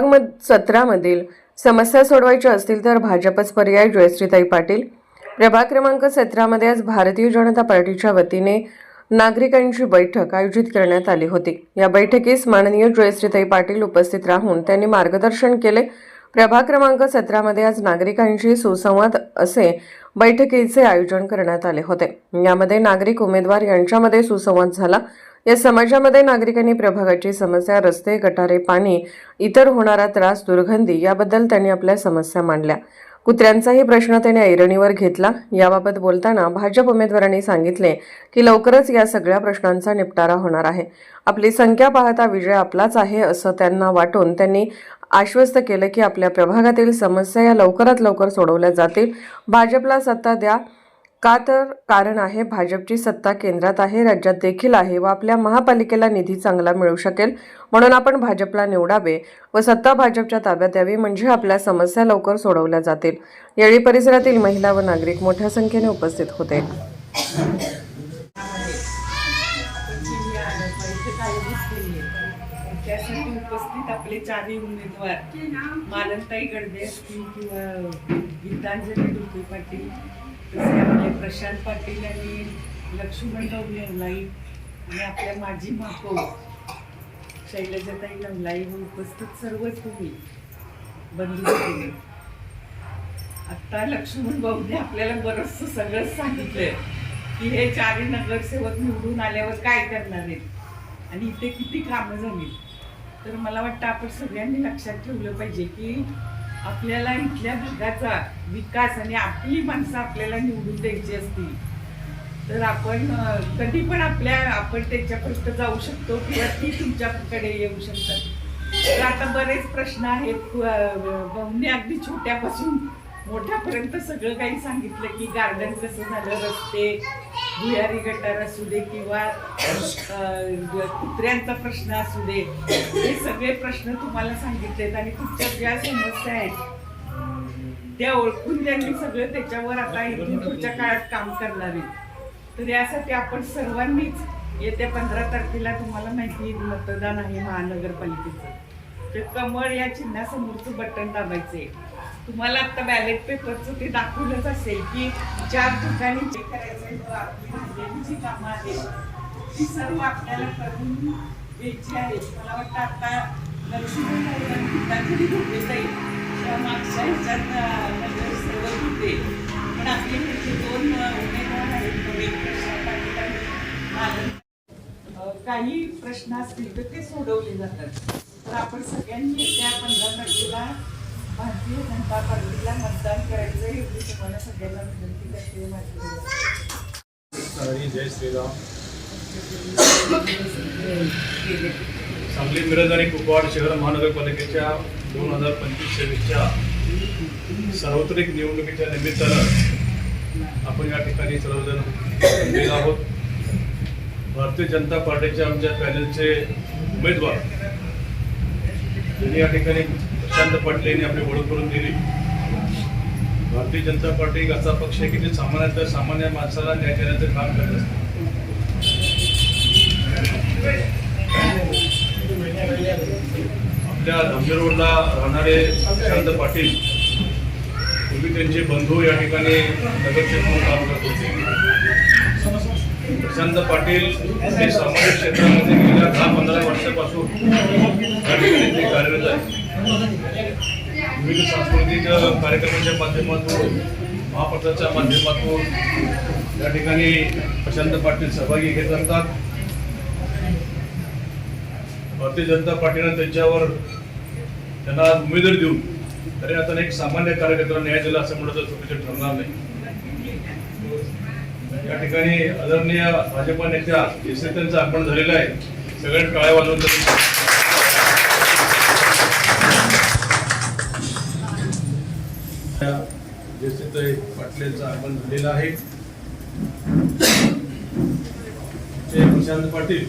विभाग मध सतरामधील समस्या सोडवायच्या असतील तर भाजपच पर्याय. जयश्रीताई पाटील. प्रभाग क्रमांक सतरामध्ये आज भारतीय जनता पार्टीच्या वतीने नागरिकांची बैठक आयोजित करण्यात आली होती. या बैठकीस माननीय जयश्रीताई पाटील उपस्थित राहून त्यांनी मार्गदर्शन केले. प्रभाग क्रमांक सतरामध्ये आज नागरिकांशी सुसंवाद असे बैठकीचे आयोजन करण्यात आले होते. यामध्ये नागरिक उमेदवार यांच्यामध्ये सुसंवाद झाला. या समाजामध्ये नागरिकांनी प्रभागाची समस्या रस्ते गटारे पाणी इतर होणारा त्रास दुर्गंधी याबद्दल त्यांनी आपल्या समस्या मांडल्या. कुत्र्यांचाही प्रश्न त्याने ऐरणीवर घेतला. याबाबत बोलताना भाजप उमेदवारांनी सांगितले की लवकरच या सगळ्या प्रश्नांचा निपटारा होणार आहे. आपली संख्या पाहता विजय आपलाच आहे असं त्यांना वाटून त्यांनी आश्वस्त केलं की आपल्या प्रभागातील समस्या या लवकरात लवकर सोडवल्या जातील. भाजपला सत्ता द्या. का तर कारण आहे भाजपची सत्ता केंद्रात आहे राज्यात देखील आहे व आपल्या महापालिकेला निधी चांगला मिळू शकेल म्हणून आपण भाजपला निवडावे व सत्ता भाजपच्या ताब्यात यावी म्हणजे आपल्या समस्या लवकर सोडवल्या जातील. यावेळी परिसरातील महिला व नागरिक मोठ्या संख्येने उपस्थित होते. त्यासाठी उपस्थित आपले चारही उमेदवार मालनताई गडदे किंवा गीतांजली डुके पाटील तसे आपले प्रशांत पाटील आणि लक्ष्मणराव नवलाई आणि आपल्या माझी माको शैलजाताई नवलाई व उपस्थित सर्व तुम्ही बंधू केले आत्ता लक्ष्मण भाऊने आपल्याला बरंचसं सगळंच सांगितलंय की हे चारही नगरसेवक निवडून आल्यावर काय करणार आहेत? आणि इथे किती कामं झाली? तर मला वाटतं आपण सगळ्यांनी लक्षात ठेवलं पाहिजे की आपल्याला इथल्या भागाचा विकास आणि आपली माणसं आपल्याला निवडून द्यायची असतील तर आपण कधी पण आपल्या आपण त्यांच्यापर्यंत जाऊ शकतो किंवा ती तुमच्याकडे येऊ शकतात. तर आता बरेच प्रश्न आहेत अं, अगदी छोट्यापासून मोठ्यापर्यंत सगळं काही सांगितलं की गार्डन कसं झालं रस्ते भुयारी गटार असू दे किंवा कुत्र्यांचा प्रश्न असू दे हे सगळे प्रश्न तुम्हाला सांगितलेत आणि तुमच्या ज्या समस्या आहेत त्या ओळखून त्यांनी सगळं त्याच्यावर आता इथून पुढच्या काळात काम करणार आहेत. तर यासाठी आपण सर्वांनीच येत्या पंधरा तारखेला तुम्हाला माहिती आहे मतदान आहे महानगरपालिकेचं. तर कमळ या चिन्हासमोरचं बटन आहे तुम्हाला आता बॅलेट पेपरचं ते दाखवलंच असेल की चार ठिकाणी जे करायचं किंवा आपली राहिलेली जी कामं आहेत. ती सर्व आपल्याला करून द्यायची आहे. मला वाटतं आता लक्ष्मी जाईल त्या मागच्या ह्याच्यात अं, म्हणजे सर्व होते पण आपले जे दोन उमेदवार आहेत पाटील काही प्रश्न असतील तर ते सोडवले जातात. तर आपण सगळ्यांनी त्या पंधरा तारखेला भारतीय जनता पार्टीला मतदान करायचं एवढी तुम्हाला सगळ्यांना विनंती करते माझी जय श्रीराम. सांगली मिरज आणि कुपवाड शहर महानगरपालिकेच्या दोन हजार पंचवीस सव्वीसच्या सार्वत्रिक निवडणुकीच्या निमित्तानं आपण या ठिकाणी सर्वजण जमलेलो आहोत. भारतीय जनता पार्टीच्या आमच्या पॅनलचे उमेदवार यांनी या ठिकाणी प्रशांत पाटील यांनी आपली ओळख करून दिली. भारतीय जनता पार्टी एक असा पक्ष आहे की जे सामान्यतः सामान्य माणसाला न्याय देण्याचं काम करत असते. आपल्या धामणी रोडला राहणारे प्रशांत पाटील पूर्वी त्यांचे बंधू या ठिकाणी नगरसेवक म्हणून काम करत होते. प्रशांत पाटील हे सामाजिक क्षेत्रामध्ये गेल्या दहा पंधरा वर्षापासून ते कार्यरत आहे विविध सांस्कृतिक कार्यक्रमाच्या माध्यमातून महाप्रसादच्या माध्यमातून या ठिकाणी प्रशांत पाटील सहभागी घेत असतात. भारतीय जनता पार्टीनं त्यांच्यावर त्यांना आज उमेदवारी देऊन तरी आता एक सामान्य कार्यकर्त्याला न्याय दिला असं म्हणलं तर चुकीचं ठरणार नाही. या ठिकाणी आदरणीय भाजपा नेत्या एस त्यांचं आपण झालेलं आहे सगळ्यांनी काळ्या वाजवून जयश्रीताई पाटलेंचं आगमन आहे. प्रशांत पाटील.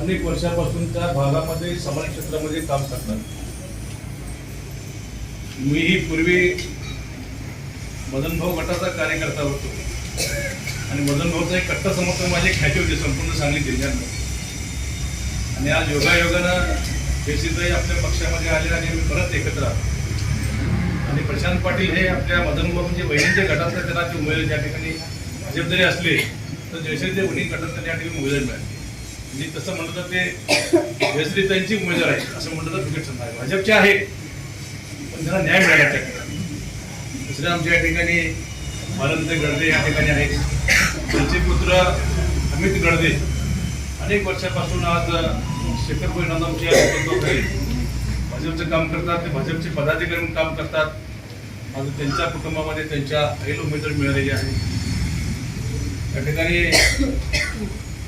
अनेक वर्षापासून त्या भागामध्ये समाज क्षेत्रामध्ये काम करतात. मीही पूर्वी मदनभाऊ गटाचा कार्यकर्ता होतो. आणि मदनभाऊचा एक कट्टा समर्थन माझे ख्याती होते संपूर्ण सांगली जिल्ह्यामध्ये आणि आज योगायोगानं बेसिकही आपल्या पक्षामध्ये आले आणि आम्ही परत एकत्र आलो. आणि प्रशांत पाटील हे आपल्या मदनबाबू म्हणजे बहिणींच्या गटातल्या त्यांना ते उमेदवार त्या ठिकाणी भाजप जरी असले तर जयश्रीच्या वहिनी गटात त्या ठिकाणी उमेदवार मिळाले. म्हणजे तसं म्हणलं तर ते जयश्री त्यांची उमेदवार आहे असं म्हणलं तर क्रिकेट नाही भाजपचे आहे पण त्यांना न्याय मिळाला त्या ठिकाणी. दुसऱ्या आमच्या या ठिकाणी भारत गडदे या ठिकाणी आहेत. त्यांचे पुत्र अमित गडदे. अनेक वर्षापासून आज शेखर परिणाम आमच्या भाजपचं काम करतात ते भाजपचे पदाधिकारी म्हणून काम करतात. आज त्यांच्या कुटुंबामध्ये त्यांच्या आईला उमेदवार मिळालेली आहे. त्या ठिकाणी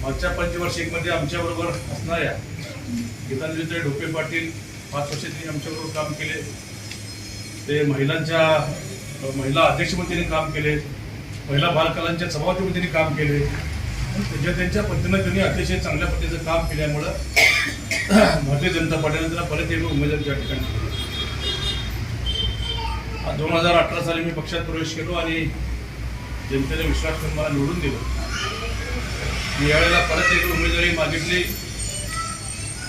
मागच्या पंचवार्षिकमध्ये आमच्याबरोबर असणाऱ्या गीतांजली ढोपे पाटील पाच वर्ष त्यांनी आमच्याबरोबर काम केले. ते महिलांच्या महिला अध्यक्षपदी त्यांनी काम केले. महिला बालकलांच्या सभापतीपदी त्यांनी काम केले. त्यांच्या त्यांच्या पद्धतीनं त्यांनी अतिशय चांगल्या पद्धतीचं काम केल्यामुळं भारतीय जनता पार्टीने त्यांना परत एक उमेदवार त्या ठिकाणी दोन हजार अठरा साली मी पक्षात प्रवेश केलो आणि जनतेने विश्वास करून मला निवडून दिलं. मी यावेळेला परत एक उमेदवारी मागितली.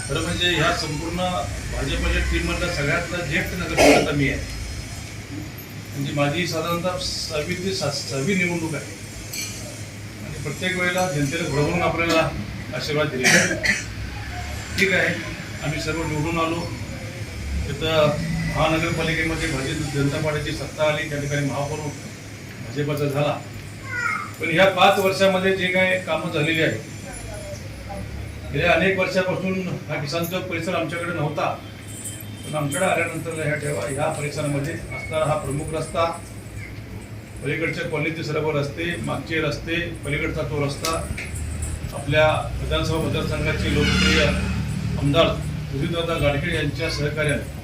खरं म्हणजे ह्या संपूर्ण भाजपच्या टीममधला सगळ्यातला ज्येष्ठ नगरसेवक मी आहे. म्हणजे माझी साधारणतः सहावी ते सहावी निवडणूक आहे. आणि प्रत्येक वेळेला जनतेने घडवून आपल्याला आशीर्वाद दिले ठीक आहे आम्ही सर्व निवडून आलो. तिथं महानगरपालिकेमध्ये भारतीय जनता पार्टीची सत्ता आली त्या ठिकाणी महापौर भाजपचा झाला. पण ह्या पाच वर्षामध्ये जे काही कामं झालेली आहेत गेल्या अनेक वर्षापासून हा किसान चौक परिसर आमच्याकडे नव्हता. पण आमच्याकडे आल्यानंतर ह्या ठेवा ह्या परिसरामध्ये असणारा हा प्रमुख रस्ता पलीकडच्या कॉलनीचे सर्व रस्ते मागचे रस्ते पलीकडचा तो रस्ता आपल्या विधानसभा मतदारसंघाचे लोकप्रिय आमदार सुधीरदादा गाडगीळ यांच्या सहकार्याने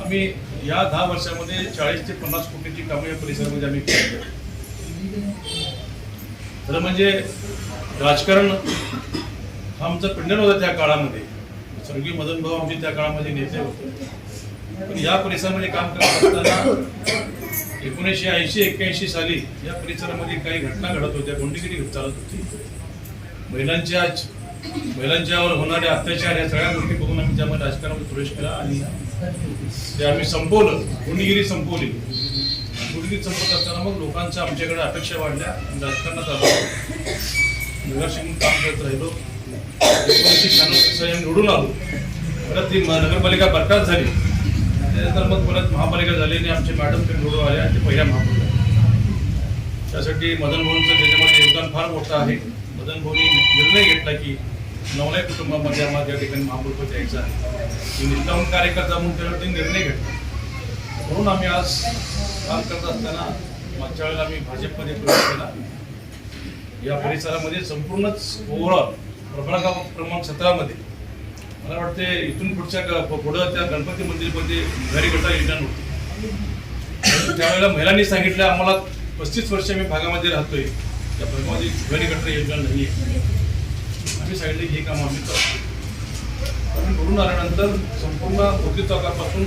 आम्ही या दहा वर्षामध्ये चाळीस ते पन्नास कोटीची कामं या परिसरामध्ये आम्ही केली. खरं म्हणजे राजकारण हा आमचा पिंडन होता त्या काळामध्ये. स्वर्गीय मदन भाऊ आमचे त्या काळामध्ये नेते होते. पण या परिसरामध्ये काम करत असताना एकोणीसशे ऐंशी एक्क्याऐंशी साली या परिसरामध्ये काही घटना घडत होत्या गुंडगिरी चालत होती. महिलांच्या महिलांच्यावर होणारे अत्याचार या सगळ्या गोष्टी बघून आम्ही त्यामध्ये राजकारणामध्ये प्रवेश केला आणि ते आम्ही संपवलं गुंडगिरी संपवली. गुंडगिरी संपत असताना मग लोकांच्या आमच्याकडे अपेक्षा वाढल्या. आणि राजकारणात आलो. नगरसेवक म्हणून काम करत राहिलो. एकोणीसशे शहाण्णव निवडून आलो. परत ती नगरपालिका बरखास्त झाली. त्यानंतर मग परत महापालिका झाली आणि आमचे मॅडम ते निवडून आले. आणि ते पहिल्या महापौर त्यासाठी मदन भाऊंचं त्याच्यामध्ये योगदान फार मोठं आहे. मदन भाऊनी निर्णय घेतला की नवलाय कुटुंबामध्ये आम्हाला त्या ठिकाणी महापौर द्यायचा आहे. निष्ठावून कार्यकर्ता म्हणून त्यावरती निर्णय घेतला. म्हणून आम्ही आज काम करत असताना मागच्या वेळेला आम्ही भाजपमध्ये प्रवेश केला. या परिसरामध्ये संपूर्णच ओव्हरऑल प्रभाग क्रमांक सतरामध्ये मला वाटते इथून पुढच्या पुढं त्या गणपती मंदिरमध्ये घरी गटा योजना होती त्यावेळेला महिलांनी सांगितलं आम्हाला पस्तीस वर्ष मी भागामध्ये राहतोय. त्या भागामध्ये घरी गटा योजना नाही आहे आम्ही साईडने हे काम आम्ही करतो. आम्ही घडून आल्यानंतर संपूर्ण मोती चौकापासून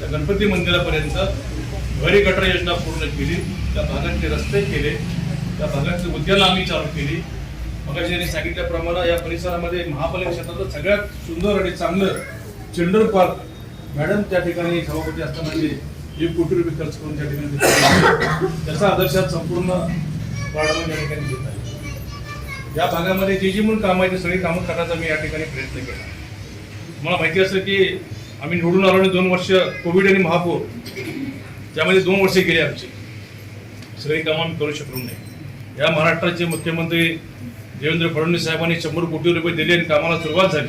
त्या गणपती मंदिरापर्यंत घरी गटर योजना पूर्ण केली. त्या भागातले रस्ते केले. त्या भागातली उद्यानं आम्ही चालू केली. मग यांनी सांगितल्याप्रमाणे या परिसरामध्ये महापालिका क्षेत्रातलं सगळ्यात सुंदर आणि चांगलं चिल्ड्रन पार्क मॅडम त्या ठिकाणी सभापती असताना एक कोटी रुपये खर्च करून त्या ठिकाणी त्याचा आदर्शात संपूर्ण वाढवून या ठिकाणी घेत आहे या भागामध्ये जे जी म्हणून कामं आहेत ते सगळी कामं करण्याचा मी या ठिकाणी प्रयत्न केला मला माहिती असं की आम्ही निवडून आलो आणि दोन वर्ष कोविड आणि महापौर त्यामध्ये दोन वर्ष गेली आमची. सगळी कामं आम्ही करू शकलो नाही. या महाराष्ट्राचे मुख्यमंत्री देवेंद्र फडणवीस साहेबांनी शंभर कोटी रुपये दिले आणि कामाला सुरुवात झाली.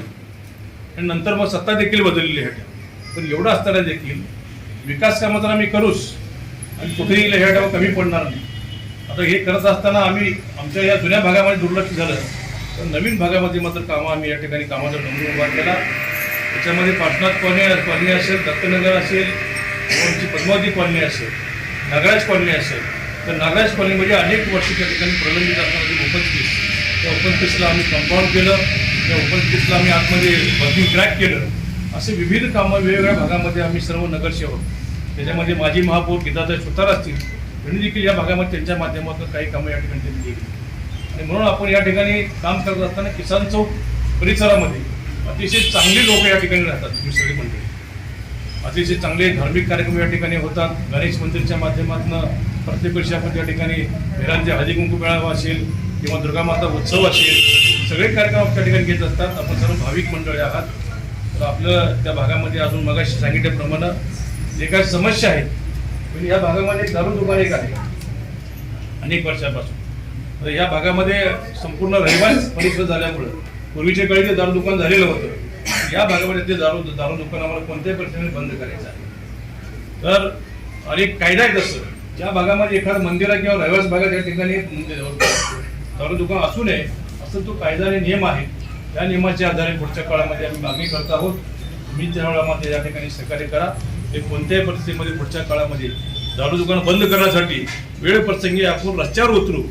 आणि नंतर मग सत्ता देखील बदललेली आहे. पण एवढं असताना देखील विकास कामं तर आम्ही करूच. आणि कुठेही ह्या टाइम कमी पडणार नाही. आता हे करत असताना आम्ही आमच्या या जुन्या भागामध्ये दुर्लक्ष झालं. तर नवीन भागामध्ये मात्र कामं आम्ही या ठिकाणी कामाचा डोंगर उभा केला. त्याच्यामध्ये पाटणात कॉलनी कॉलनी असेल दत्तनगर असेल आमची पद्मावती कॉलनी असेल नागराज कॉलनी असेल. तर नागराज कॉलनीमध्ये म्हणजे अनेक वर्ष त्या ठिकाणी प्रलंबित असणारं जे त्या ओपन आम्ही कंपाऊंड केलं. त्या ओपन आम्ही आतमध्ये बदली क्रॅक केलं. असे विविध कामं वेगवेगळ्या भागामध्ये आम्ही सर्व नगरसेवक त्याच्यामध्ये माजी महापौर गीताचा सुतार असतील त्यांनी देखील या भागामध्ये त्यांच्या माध्यमातून काही कामं या ठिकाणी त्यांनी केली. आणि म्हणून आपण या ठिकाणी काम करत असताना किसान चौक परिसरामध्ये अतिशय चांगली लोक या ठिकाणी राहतात तुम्ही सगळी मंडळी. अतिशय चांगले धार्मिक कार्यक्रम या ठिकाणी होतात. गणेश मंदिरच्या माध्यमातून प्रत्येक वर्षी आपण त्या ठिकाणी महिलांचे हळदी कुंकू मेळावा असेल किंवा दुर्गा माता उत्सव असेल सगळे कार्यक्रम त्या ठिकाणी घेत असतात. आपण सर्व भाविक मंडळी आहात. तर आपलं त्या भागामध्ये अजून मगाशी सांगितल्याप्रमाणे जे काही समस्या आहेत म्हणजे या भागामध्ये दारू दुकान एक आहे. अनेक वर्षापासून. तर या भागामध्ये संपूर्ण रहिवास परिसर झाल्यामुळं पूर्वीच्या काळी ते दारू दुकान झालेलं होतं. या भागामध्ये ते दारू दारू दुकान आम्हाला कोणत्याही परिस्थितीने बंद करायचं आहे. तर अनेक कायदा आहे तसं. ज्या भागामध्ये एखादं मंदिरा किंवा रहिवास भागात या ठिकाणी दारू दुकान असू नये असं तो कायदा आणि नियम आहे. त्या नियमाच्या आधारे पुढच्या काळामध्ये आम्ही मागणी करत आहोत. मी त्यावेळामध्ये या ठिकाणी सहकार्य करा. ते कोणत्याही परिस्थितीमध्ये पुढच्या काळामध्ये दारू दुकान बंद करण्यासाठी वेळ प्रसंगी आपण रस्त्यावर उतरू.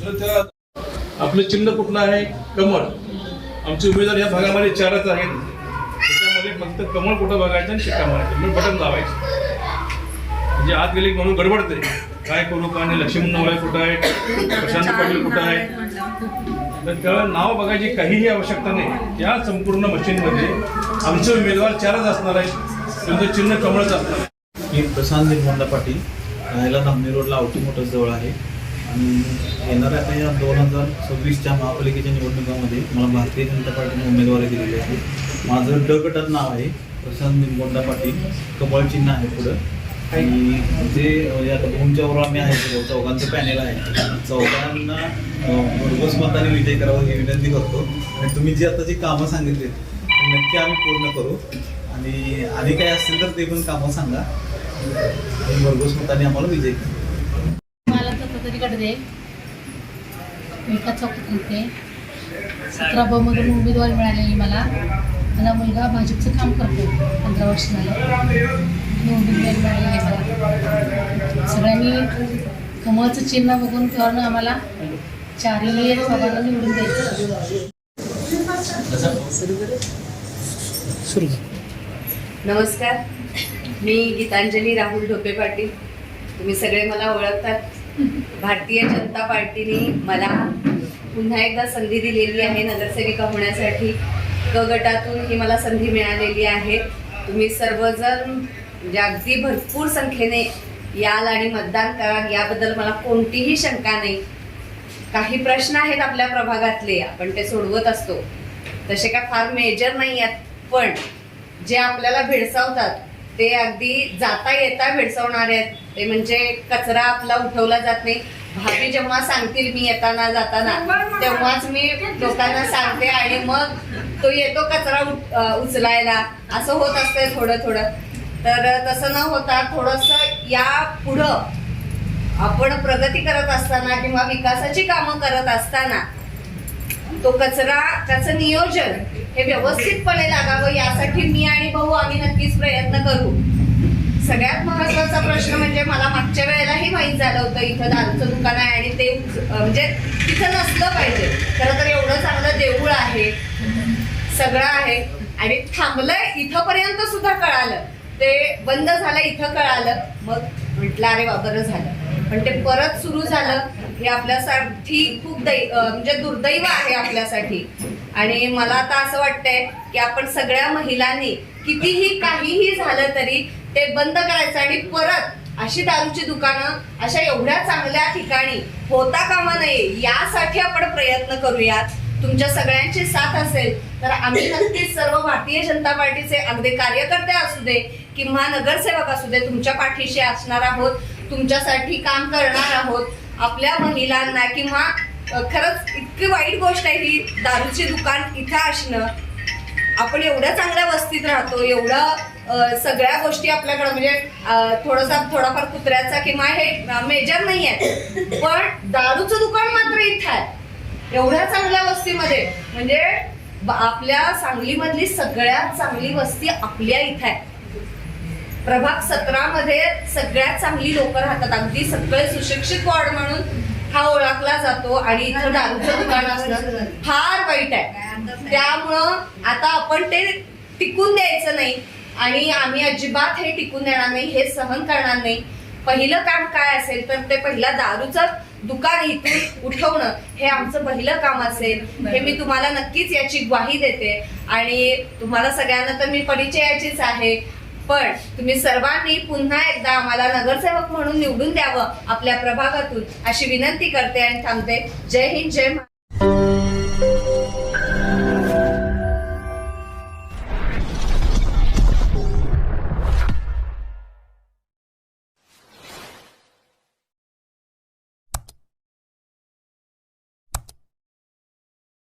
दुसरं आपलं चिन्ह कुठलं आहे? कमळ. आमचे उमेदवार या भागामध्ये चारच आहेत. त्याच्यामध्ये फक्त कमळ कुठं बघायचं आणि शिक्का मारायचं म्हणजे बटन लावायचं म्हणजे आत गेले म्हणून गडबडते. काय करू का नाही? लक्ष्मण नवळे कुठं आहे प्रशांत पाटील कुठं आहे तर त्याला नाव बघायची काहीही आवश्यकता नाही. त्या संपूर्ण मशीनमध्ये आमचे उमेदवार चारच असणार आहेत. त्यांचं चिन्ह कमळच असतं. मी प्रशांत निर्मोंडा पाटील. राहायला धामणी रोडला आवटी मोठं जवळ आहे. आणि येणाऱ्या आता या दोन हजार सव्वीसच्या महापालिकेच्या निवडणुकामध्ये मला भारतीय जनता पार्टीने उमेदवारी दिलेली आहे. माझं ड गटात नाव आहे प्रशांत निमगोंडा पाटील. कमळ चिन्ह आहे पुढं. आणि जे या आता दोनच्या आम्ही आहे चौघांचं पॅनेल आहे. चौघांना भरघोस मताने विजय करावा ही विनंती करतो. आणि तुम्ही जी आता जी कामं सांगितली ती नक्की आम्ही पूर्ण करू. आणि आणि काय असतील तर ते पण कामं सांगा. आणि भरघोस मताने आम्हाला विजय करा. मला तर तरी कडे एका चौकात सतरा ब मधून उमेदवारी मिळालेली मला. माझा मुलगा भाजपचं काम करतो पंधरा वर्ष झालं उमेदवारी मिळालेली आहे मला. सगळ्यांनी कमळचं चिन्ह बघून किंवा आम्हाला चारही निवडून द्यायचं. नमस्कार. मी गीतांजली राहुल ढोपे पाटील. तुम्ही सगळे मला ओळखतात. भारतीय जनता पार्टीने मला पुन्हा एकदा संधी दिलेली आहे नगरसेविका होण्यासाठी. क गटातून ही मला संधी मिळालेली आहे. तुम्ही सर्वजण म्हणजे अगदी भरपूर संख्येने याल आणि मतदान कराल याबद्दल मला कोणतीही शंका नाही. काही प्रश्न आहेत आपल्या प्रभागातले. आपण ते सोडवत असतो. तसे काय फार मेजर नाही आहेत. पण जे आपल्याला भेडसावतात ते अगदी जाता येता भेडसावणारे आहेत. ते म्हणजे कचरा आपला उठवला जात नाही. भाभी जेव्हा सांगतील मी येताना जाताना तेव्हाच मी लोकांना सांगते आणि मग तो येतो कचरा उचलायला. असं होत असतंय थोडं थोडं तर तसं न होता थोडंसं या पुढं आपण प्रगती करत असताना किंवा विकासाची कामं करत असताना तो कचरा त्याचं नियोजन हे व्यवस्थितपणे लागावं यासाठी मी आणि भाऊ आम्ही नक्कीच प्रयत्न करू. सगळ्यात महत्त्वाचा प्रश्न म्हणजे मला मागच्या वेळेलाही माहीत झालं होतं इथं दारूचं दुकान आहे आणि ते म्हणजे तिथं नसलं पाहिजे. खरं तर एवढं चांगलं देऊळ आहे. सगळं आहे. आणि थांबलंय इथंपर्यंत सुद्धा कळालं. ते बंद झालं इथं कळालं. मग म्हटलं अरे वा बरं झालं. पण ते परत सुरू झालं. हे आपल्यासाठी खूप दै म्हणजे दुर्दैव आहे आपल्यासाठी. आणि मला आता असं वाटतंय की आपण सगळ्या महिलांनी कितीही काहीही झालं तरी ते बंद करायचं आणि परत अशी दारूची दुकानं अशा एवढ्या चांगल्या ठिकाणी होता कामा नये यासाठी आपण प्रयत्न करूयात. तुमच्या सगळ्यांची साथ असेल तर आम्ही नक्कीच सर्व भारतीय जनता पार्टीचे अगदी कार्यकर्ते असू दे किंवा नगरसेवक असू दे तुमच्या पाठीशी असणार आहोत तुमच्यासाठी काम करणार आहोत. आपल्या महिलांना किंवा खरंच इतकी वाईट गोष्ट आहे ही दारूची दुकान इथं असणं. आपण एवढ्या चांगल्या वस्तीत राहतो एवढं सगळ्या गोष्टी आपल्याकडं म्हणजे थोडासा थोडाफार कुत्र्याचा किंवा हे मेजर नाही आहे. पण दारूचं दुकान मात्र इथं आहे. एवढ्या चांगल्या वस्तीमध्ये म्हणजे आपल्या सांगलीमधली सगळ्यात चांगली वस्ती आपल्या इथं आहे. प्रभाग सतरामध्ये सगळ्यात चांगली लोक राहतात. अगदी सगळे सुशिक्षित वॉर्ड म्हणून हा ओळखला जातो आणि इथं दारूचं दुकान असणं फार वाईट आहे. त्यामुळं आता आपण ते टिकून द्यायचं नाही आणि आम्ही अजिबात हे टिकून देणार नाही हे सहन करणार नाही. पहिलं काम काय असेल तर ते पहिला दारूचं दुकान इथून उठवणं हे आमचं पहिलं काम असेल. हे मी तुम्हाला नक्कीच याची ग्वाही देते. आणि तुम्हाला सगळ्यांना तर मी परिचयाचीच आहे. पण तुम्ही सर्वांनी पुन्हा एकदा आम्हाला नगरसेवक म्हणून निवडून द्यावं आपल्या प्रभागातून अशी विनंती करते आणि थांबते जय हिंद जय